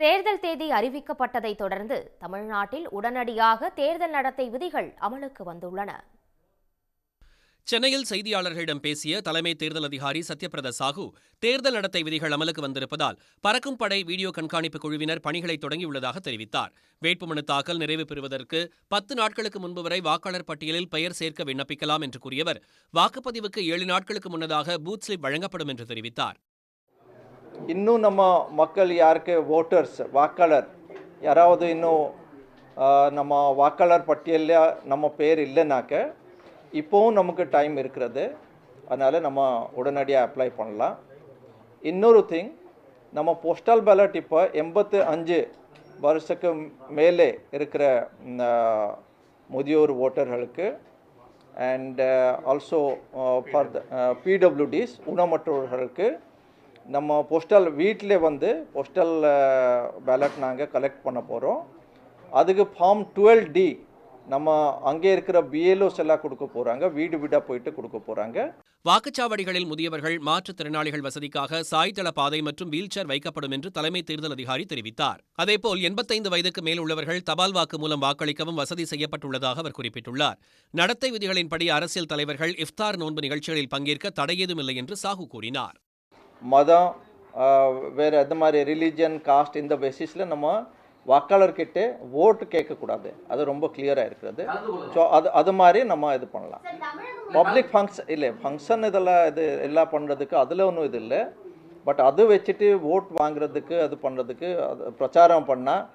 தேர்தல் தேதி அறிவிக்கப்பட்டதை தொடர்ந்து தமிழ்நாட்டில் உடனடியாக தேர்தல் நடத்தை விதிகள் அமலுக்கு வந்துள்ளன. சென்னையில் செய்தியாளர்களிடம் பேசிய தலைமை தேர்தல் அதிகாரி சத்யபிரத சாஹூ தேர்தல் நடத்தை விதிகள் அமலுக்கு வந்திருப்பதால் பறக்கும் படை வீடியோ கண்காணிப்பு குழுவினர் பணிகளை தொடங்கியுள்ளதாக தெரிவித்தார். வேட்புமனு தாக்கல் நிறைவு பெறுவதற்கு பத்து நாட்களுக்கு முன்பு வரை வாக்காளர் பட்டியலில் பெயர் சேர்க்க விண்ணப்பிக்கலாம் என்று கூறியவர் வாக்குப்பதிவுக்கு ஏழு நாட்களுக்கு முன்னதாக பூத் ஸ்லிப் வழங்கப்படும் என்று தெரிவித்தார். இன்னும் நம்ம மக்கள் யாருக்கு? ஓட்டர்ஸ் வாக்காளர். யாராவது இன்னும் நம்ம வாக்காளர் பட்டியலில் நம்ம பேர் இல்லைனாக்க இப்போவும் நமக்கு டைம் இருக்கிறது. அதனால் நம்ம உடனடியாக அப்ளை பண்ணலாம். இன்னொரு திங் நம்ம போஸ்டல் பேலட் இப்போ எண்பத்து அஞ்சு வருஷத்துக்கு மேலே இருக்கிற முதியோர் ஓட்டர்களுக்கு and also for the PWDs ஊனமற்றோர்களுக்கு நம்ம போஸ்டல் வீட்டிலே வந்து போஸ்டல் பேலட் நாங்கள் கலெக்ட் பண்ண போகிறோம் அதுக்கு ஃபார்ம் டுவெல் டி நம்ம அங்கே இருக்கிற பிஎல்ஓஸ் எல்லாம் கொடுக்க போகிறாங்க வீடு வீடாக போயிட்டு கொடுக்க போகிறாங்க வாக்குச்சாவடிகளில் முதியவர்கள் மாற்றுத்திறனாளிகள் வசதிக்காக சாய்தள பாதை மற்றும் வீல்சேர் வைக்கப்படும் என்று தலைமை தேர்தல் அதிகாரி தெரிவித்தார். அதேபோல் எண்பத்தைந்து வயதுக்கு மேல் உள்ளவர்கள் தபால் வாக்கு மூலம் வாக்களிக்கவும் வசதி செய்யப்பட்டுள்ளதாக அவர் குறிப்பிட்டுள்ளார். நடத்தை விதிகளின்படி அரசியல் தலைவர்கள் இஃப்தார் நோன்பு நிகழ்ச்சிகளில் பங்கேற்க தடையேதும் இல்லை என்று சாஹூ கூறினார். மதம் வேறு எந்த மாதிரி ரிலீஜன் காஸ்ட் இந்த பேசிஸில் நம்ம வாக்காளர்கிட்ட ஓட்டு கேட்கக்கூடாது. அது ரொம்ப கிளியராக இருக்கிறது. ஸோ அது அது மாதிரி நம்ம இது பண்ணலாம். பப்ளிக் ஃபங்க்ஷன் இல்லை ஃபங்க்ஷன் இதெல்லாம் இது எல்லாம் பண்ணுறதுக்கு அதில் ஒன்றும் இது இல்லை. பட் அது வச்சுட்டு ஓட் வாங்குறதுக்கு அது பண்ணுறதுக்கு அது பிரச்சாரம் பண்ணால்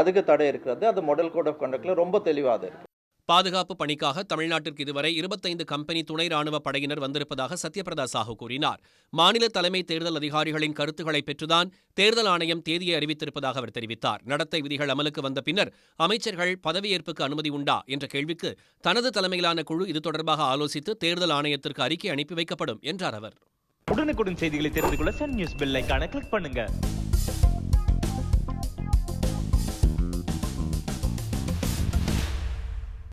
அதுக்கு தடை இருக்கிறது. அது மாடல் கோட் ஆஃப் கண்டக்டில் ரொம்ப தெளிவாக அது இருக்கு. பாதுகாப்பு பணிக்காக தமிழ்நாட்டிற்கு இதுவரை இருபத்தைந்து கம்பெனி துணை ராணுவ படையினர் வந்திருப்பதாக சத்யபிரதா சாஹூ கூறினார். மாநில தலைமை தேர்தல் அதிகாரிகளின் கருத்துக்களை பெற்றுதான் தேர்தல் ஆணையம் தேதியை அறிவித்திருப்பதாக அவர் தெரிவித்தார். நடத்தை விதிகள் அமலுக்கு வந்த பின்னர் அமைச்சர்கள் பதவியேற்புக்கு அனுமதி உண்டா என்ற கேள்விக்கு தனது தலைமையிலான குழு இது தொடர்பாக ஆலோசித்து தேர்தல் ஆணையத்திற்கு அறிக்கை அனுப்பி வைக்கப்படும் என்றார் அவர். உடனுக்குடன் செய்திகளை தெரிந்து கொள்ள சன் நியூஸ் பெல் ஐக்கான கிளிக் பண்ணுங்க.